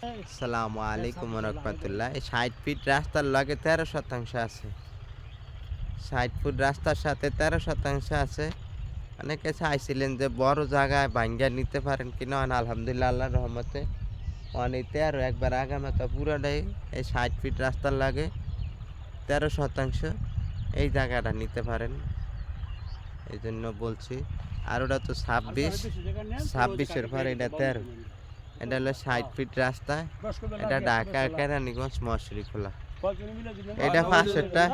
সালামু আলাইকুম রহমতুল্লাহ। এই ষাট ফিট রাস্তার লগে তেরো শতাংশ আছে। ষাট ফুট রাস্তার সাথে তেরো শতাংশ আছে। অনেকে চাইছিলেন যে বড় জায়গায় ভাঙ্গা নিতে পারেন কিনা আলহামদুলিল্লাহ আল্লাহ রহমতে অনেক তেরো একবার আগামাতা পুরোটাই এই ষাট ফিট রাস্তার লাগে তেরো শতাংশ এই জায়গাটা নিতে পারেন। এই জন্য বলছি আর ওটা তো ছাব্বিশ ছাব্বিশের পর এটা তেরো। এটা হলো ষাট ফিট রাস্তা এটা ঢাকা কেরানীগঞ্জ মশরি খোলা। এটা পাঁচশোটা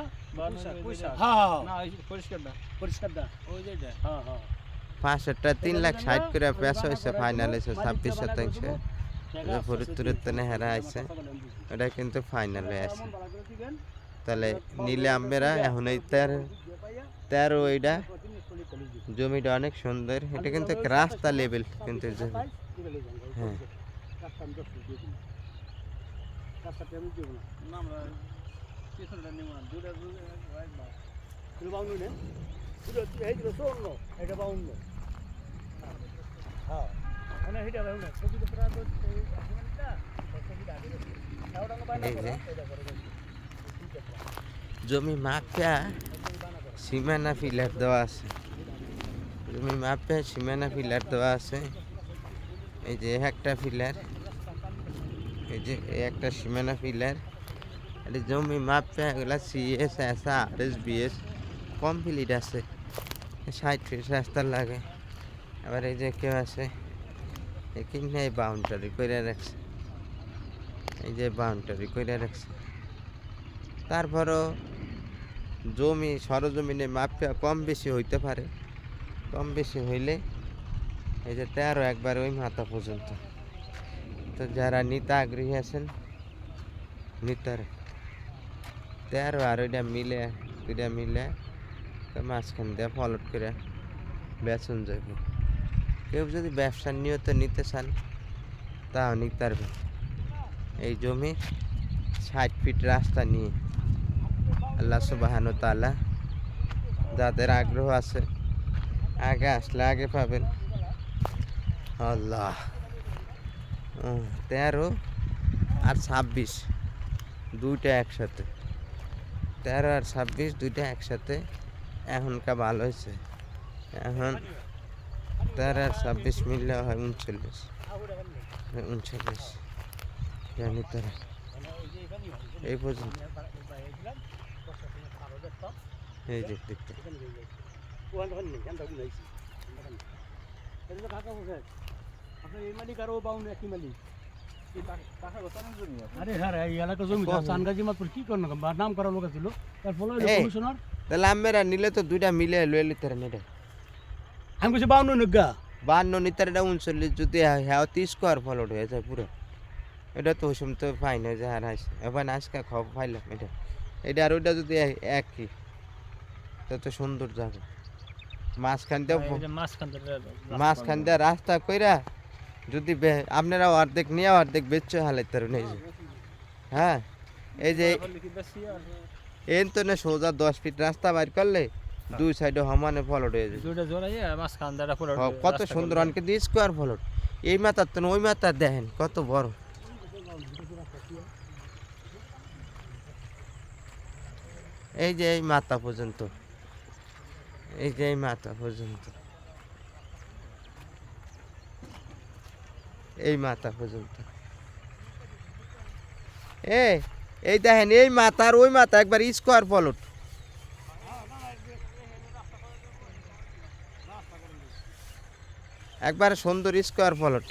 পাঁচশোটা তিন লাখ ষাট করে পেশ হয়েছে ফাইনাল হয়েছে ছাব্বিশ শতাংশ। ফরিদপুরের তেনে হেরা আছে এটা কিন্তু ফাইনালে আছে। তাহলে নিলে আমরা এখন এই তেরো তেরো এইটা জমিটা অনেক সুন্দর। এটা কিন্তু রাস্তা লেভেল কিন্তু হ্যাঁ। জমি মাপা সীমানা ফিলার দেওয়া আছে। জমি মাপে সীমানা ফিলার দেওয়া আছে। এই যে একটা ফিলার এই যে একটা সীমানা ফিলার এটা জমি মাপে এগুলা CS S R S BS complete আছে। ষাট ফিট রাস্তা লাগে। আবার এই যে কেউ আছে এখানে বাউন্ডারি করে রাখছে। এই যে বাউন্ডারি করে রাখছে। তারপরও জমি, সরজমিনে মাপা কম বেশি হইতে পারে। কম বেশি হইলে এই যে তেরো একবার ওই মাথা পর্যন্ত। তো যারা নিতে আগ্রহী আছেন, নিতার। তেরো আর ওইটা মিলে, দুইটা মিলে তো মাঝখান দিয়ে ফলট করে বেচন যাবে কেউ যদি ব্যবসা নিয়ত নিতে চান, তাও নিতে পারবে এই জমি ষাট ফিট রাস্তা নিয়ে। আল্লাহ সুবাহানু তালা যাদের আগ্রহ আছে, আগে আসলে আগে পাবেন। আল্লাহ। তেরো আর ছাব্বিশ, দুইটা একসাথে। তেরো আর ছাব্বিশ, দুইটা একসাথে, এখনকার ভালো হয়েছে। এখন তেরো আর ছাব্বিশ মিললে হয় উনচল্লিশ। উনচল্লিশ। জানি তারা। এই পর্যন্ত। এই যে দেখতে। আরে হ্যাঁ রে, এই এলাকা জমি কম। চানগাজি মাত্র কি করন নাম করার লোক ছিল তার ফলে এই। কমিশনার তাহলে আমরা নিলে তো দুইটা মিলে লয়ে লিতে এটা আমি কিছু বাউন্ন নগা। বান্ন নিতার এটা উনচল্লিশ যদি হ্যাঁ তিরিশ স্কোয়ার ফলট হয়ে যায় পুরো। এটা তো ওসম তো হয়ে যায় আর আসে এবার আজকে খাওয়া পাইলাম এটা। এটা আর ওইটা যদি একই তা তো সুন্দর যাবে। মাঝখান দিয়ে মাঝখান দিয়ে রাস্তা কইরা যদি আপনারা অর্ধেক নিয়ে অর্ধেক বেচে হালাইতে পারেন এই যে। হ্যাঁ এই যে এন তো না সোজা দশ ফিট রাস্তা বাইর করলে দুই সাইডে সমানে ফলট হয়ে যায় কত সুন্দর অনেকে দিয়ে স্কোয়ার ফলট। এই মাথার তো ওই মাথার দেখেন কত বড়। এই যে এই মাথা পর্যন্ত। এই যে এই মাথা পর্যন্ত। এই মাথা পর্যন্ত। এ, এই দেখেন, এই মাথার ওই মাথা একবার স্কোয়ার ফলট একবার সুন্দর স্কোয়ার ফলট